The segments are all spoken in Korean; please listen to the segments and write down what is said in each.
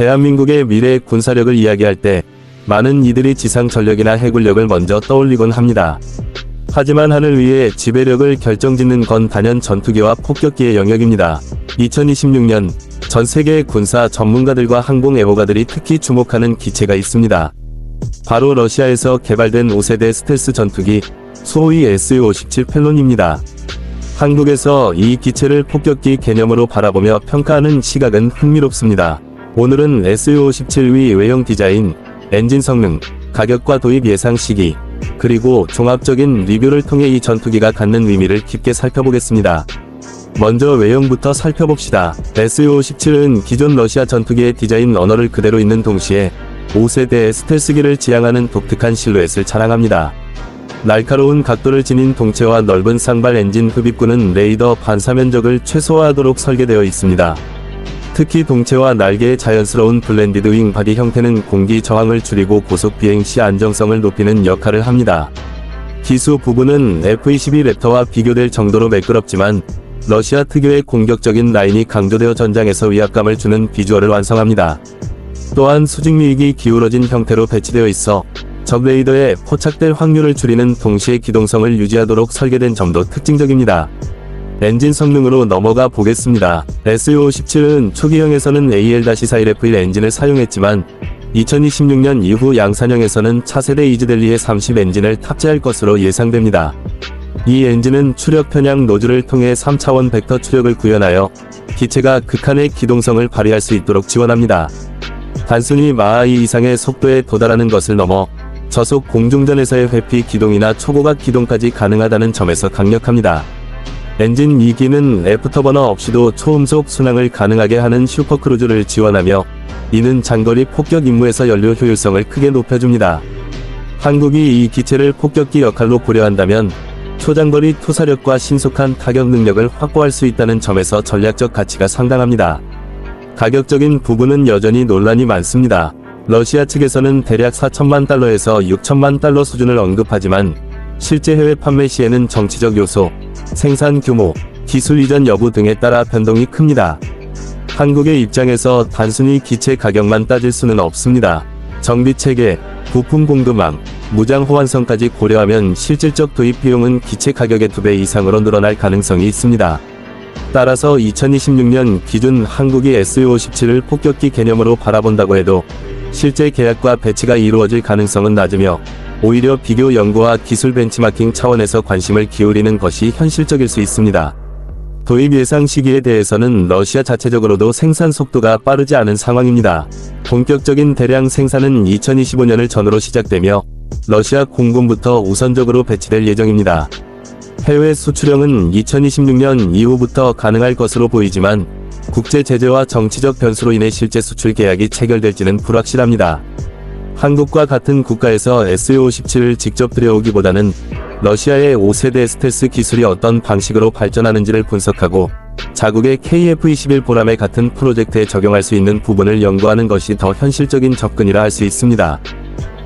대한민국의 미래 군사력을 이야기할 때 많은 이들이 지상 전력이나 해군력을 먼저 떠올리곤 합니다. 하지만 하늘 위에 지배력을 결정짓는 건 단연 전투기와 폭격기의 영역입니다. 2026년 전 세계 군사 전문가들과 항공 애호가들이 특히 주목하는 기체가 있습니다. 바로 러시아에서 개발된 5세대 스텔스 전투기 소위 SU-57 펠론입니다. 한국에서 이 기체를 폭격기 개념으로 바라보며 평가하는 시각은 흥미롭습니다. 오늘은 SU-57위 외형 디자인, 엔진 성능, 가격과 도입 예상 시기, 그리고 종합적인 리뷰를 통해 이 전투기가 갖는 의미를 깊게 살펴보겠습니다. 먼저 외형부터 살펴봅시다. SU-57은 기존 러시아 전투기의 디자인 언어를 그대로 있는 동시에 5세대의 스텔스기를 지향하는 독특한 실루엣을 자랑합니다. 날카로운 각도를 지닌 동체와 넓은 쌍발 엔진 흡입구는 레이더 반사 면적을 최소화하도록 설계되어 있습니다. 특히 동체와 날개의 자연스러운 블렌디드 윙 바디 형태는 공기 저항을 줄이고 고속 비행 시 안정성을 높이는 역할을 합니다. 기수 부분은 F-22 랩터와 비교될 정도로 매끄럽지만 러시아 특유의 공격적인 라인이 강조되어 전장에서 위압감을 주는 비주얼을 완성합니다. 또한 수직미익이 기울어진 형태로 배치되어 있어 적 레이더에 포착될 확률을 줄이는 동시에 기동성을 유지하도록 설계된 점도 특징적입니다. 엔진 성능으로 넘어가 보겠습니다. SU-57은 초기형에서는 AL-41F1 엔진을 사용했지만 2026년 이후 양산형에서는 차세대 이즈델리의 30 엔진을 탑재할 것으로 예상됩니다. 이 엔진은 추력 편향 노즐을 통해 3차원 벡터 추력을 구현하여 기체가 극한의 기동성을 발휘할 수 있도록 지원합니다. 단순히 마하 2 이상의 속도에 도달하는 것을 넘어 저속 공중전에서의 회피 기동이나 초고각 기동까지 가능하다는 점에서 강력합니다. 엔진 2기는 애프터버너 없이도 초음속 순항을 가능하게 하는 슈퍼크루즈를 지원하며 이는 장거리 폭격 임무에서 연료 효율성을 크게 높여줍니다. 한국이 이 기체를 폭격기 역할로 고려한다면 초장거리 투사력과 신속한 타격 능력을 확보할 수 있다는 점에서 전략적 가치가 상당합니다. 가격적인 부분은 여전히 논란이 많습니다. 러시아 측에서는 대략 4천만 달러에서 6천만 달러 수준을 언급하지만 실제 해외 판매 시에는 정치적 요소, 생산 규모, 기술 이전 여부 등에 따라 변동이 큽니다. 한국의 입장에서 단순히 기체 가격만 따질 수는 없습니다. 정비 체계, 부품 공급망, 무장 호환성까지 고려하면 실질적 도입 비용은 기체 가격의 2배 이상으로 늘어날 가능성이 있습니다. 따라서 2026년 기준 한국이 SU-57을 폭격기 개념으로 바라본다고 해도 실제 계약과 배치가 이루어질 가능성은 낮으며 오히려 비교 연구와 기술 벤치마킹 차원에서 관심을 기울이는 것이 현실적일 수 있습니다. 도입 예상 시기에 대해서는 러시아 자체적으로도 생산 속도가 빠르지 않은 상황입니다. 본격적인 대량 생산은 2025년을 전후로 시작되며 러시아 공군부터 우선적으로 배치될 예정입니다. 해외 수출형은 2026년 이후부터 가능할 것으로 보이지만 국제 제재와 정치적 변수로 인해 실제 수출 계약이 체결될지는 불확실합니다. 한국과 같은 국가에서 SU-57을 직접 들여오기보다는 러시아의 5세대 스텔스 기술이 어떤 방식으로 발전하는지를 분석하고 자국의 KF-21 보람에 같은 프로젝트에 적용할 수 있는 부분을 연구하는 것이 더 현실적인 접근이라 할 수 있습니다.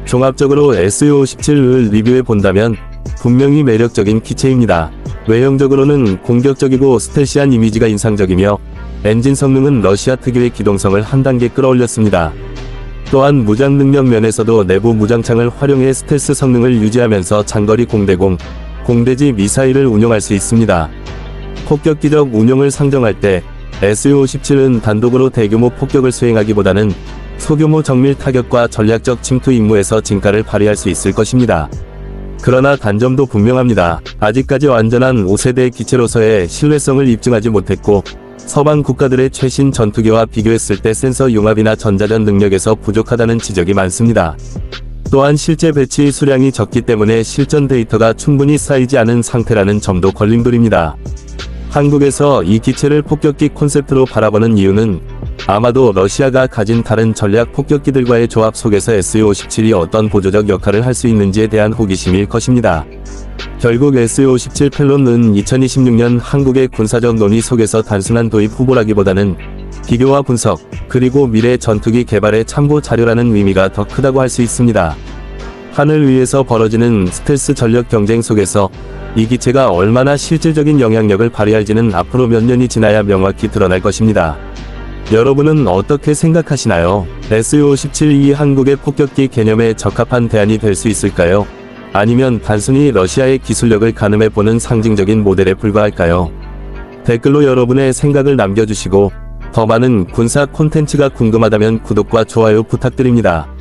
종합적으로 SU-57을 리뷰해 본다면 분명히 매력적인 기체입니다. 외형적으로는 공격적이고 스텔시한 이미지가 인상적이며 엔진 성능은 러시아 특유의 기동성을 한 단계 끌어올렸습니다. 또한 무장 능력 면에서도 내부 무장창을 활용해 스텔스 성능을 유지하면서 장거리 공대공, 공대지 미사일을 운용할 수 있습니다. 폭격기적 운용을 상정할 때 SU-57은 단독으로 대규모 폭격을 수행하기보다는 소규모 정밀 타격과 전략적 침투 임무에서 진가를 발휘할 수 있을 것입니다. 그러나 단점도 분명합니다. 아직까지 완전한 5세대 기체로서의 신뢰성을 입증하지 못했고 서방 국가들의 최신 전투기와 비교했을 때 센서 융합이나 전자전 능력에서 부족하다는 지적이 많습니다. 또한 실제 배치 수량이 적기 때문에 실전 데이터가 충분히 쌓이지 않은 상태라는 점도 걸림돌입니다. 한국에서 이 기체를 폭격기 콘셉트로 바라보는 이유는 아마도 러시아가 가진 다른 전략 폭격기들과의 조합 속에서 SU-57이 어떤 보조적 역할을 할 수 있는지에 대한 호기심일 것입니다. 결국 SU-57 펠론은 2026년 한국의 군사적 논의 속에서 단순한 도입 후보라기보다는 비교와 분석, 그리고 미래 전투기 개발의 참고 자료라는 의미가 더 크다고 할 수 있습니다. 하늘 위에서 벌어지는 스텔스 전력 경쟁 속에서 이 기체가 얼마나 실질적인 영향력을 발휘할지는 앞으로 몇 년이 지나야 명확히 드러날 것입니다. 여러분은 어떻게 생각하시나요? SU-17이 한국의 폭격기 개념에 적합한 대안이 될 수 있을까요? 아니면 단순히 러시아의 기술력을 가늠해보는 상징적인 모델에 불과할까요? 댓글로 여러분의 생각을 남겨주시고 더 많은 군사 콘텐츠가 궁금하다면 구독과 좋아요 부탁드립니다.